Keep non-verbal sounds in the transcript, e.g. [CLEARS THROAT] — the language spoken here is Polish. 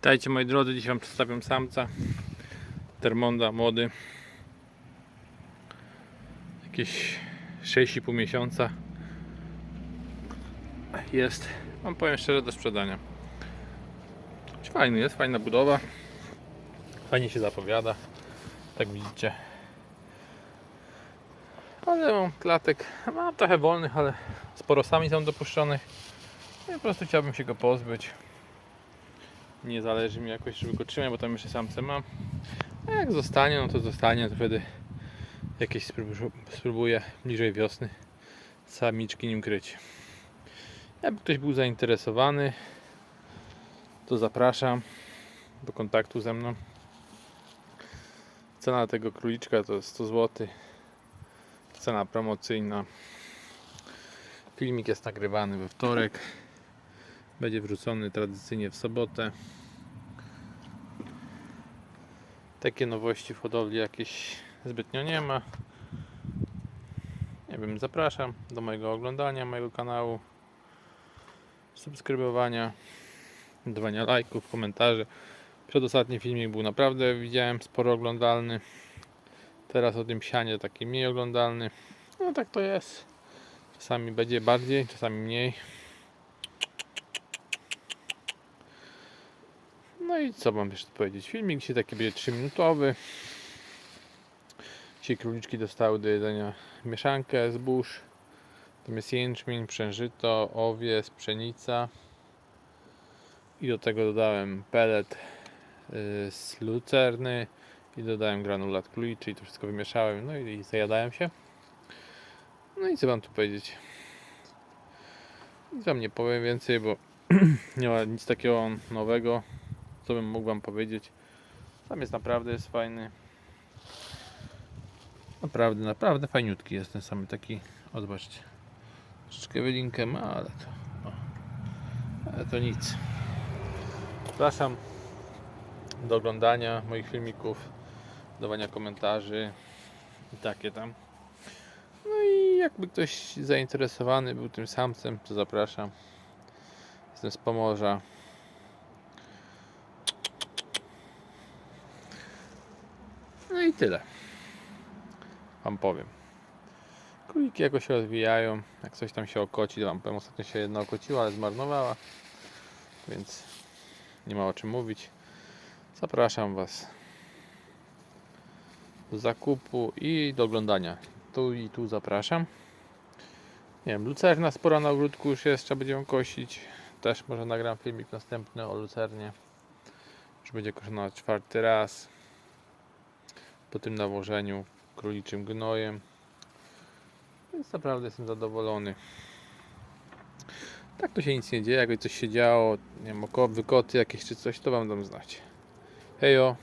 Witajcie moi drodzy, dzisiaj wam przedstawiam samca. Termonda młody. Jakieś 6,5 miesiąca. Jest, wam powiem szczerze, do sprzedania. Fajny jest, fajna budowa. Fajnie się zapowiada. Tak widzicie. Ale mam klatek, mam trochę wolnych, ale sporo sami są dopuszczonych. No i po prostu chciałbym się go pozbyć nie zależy mi jakoś, żeby go trzymać, bo tam jeszcze samce mam. A jak zostanie, no to zostanie, to wtedy jakieś sprób- spróbuję bliżej wiosny samiczki nim kryć. Jakby ktoś był zainteresowany, to zapraszam do kontaktu ze mną. Cena tego króliczka to jest 100 zł. Cena promocyjna. Filmik jest nagrywany we wtorek. Będzie wrzucony tradycyjnie w sobotę. Takie nowości w hodowli jakieś zbytnio nie ma. Nie wiem, zapraszam do mojego oglądania mojego kanału, subskrybowania, dawania lajków, komentarzy. Przedostatni filmik był naprawdę, widziałem, sporo oglądalny. Teraz o tym sianie taki mniej oglądalny. No tak to jest. Czasami będzie bardziej, czasami mniej. No i co mam jeszcze powiedzieć? Filmik dzisiaj taki będzie 3 minutowy. Dzisiaj króliczki dostały do jedzenia mieszankę zbóż. Tam jest jęczmień, przężyto, owies, pszenica. I do tego dodałem pelet y, z lucerny i dodałem granulat króliczy i to wszystko wymieszałem. No i, zajadałem się. No i co mam tu powiedzieć? Nic wam nie powiem więcej, bo [CLEARS THROAT] nie ma nic takiego nowego co bym mógł wam powiedzieć. Tam jest naprawdę jest fajny. Naprawdę, naprawdę fajniutki jest ten sam taki. O. Troszeczkę wylinkę ma, ale to. Ale to nic. Zapraszam do oglądania moich filmików, dawania komentarzy i takie tam. No i jakby ktoś zainteresowany był tym samcem, to zapraszam. Jestem z Pomorza. No i tyle. Wam powiem. Króliki jakoś się rozwijają. Jak coś tam się okoci, wam powiem. Ostatnio się jedna okociła, ale zmarnowała. Więc nie ma o czym mówić. Zapraszam Was do zakupu i do oglądania. Tu i tu zapraszam. Nie wiem, lucerna spora na ogródku już jest, trzeba będzie ją kosić. Też może nagram filmik następny o lucernie. Już będzie koszona czwarty raz po tym nawożeniu króliczym gnojem. Więc naprawdę jestem zadowolony. Tak to się nic nie dzieje. Jakby coś się działo, nie wiem, wykoty jakieś czy coś, to wam dam znać. Hejo!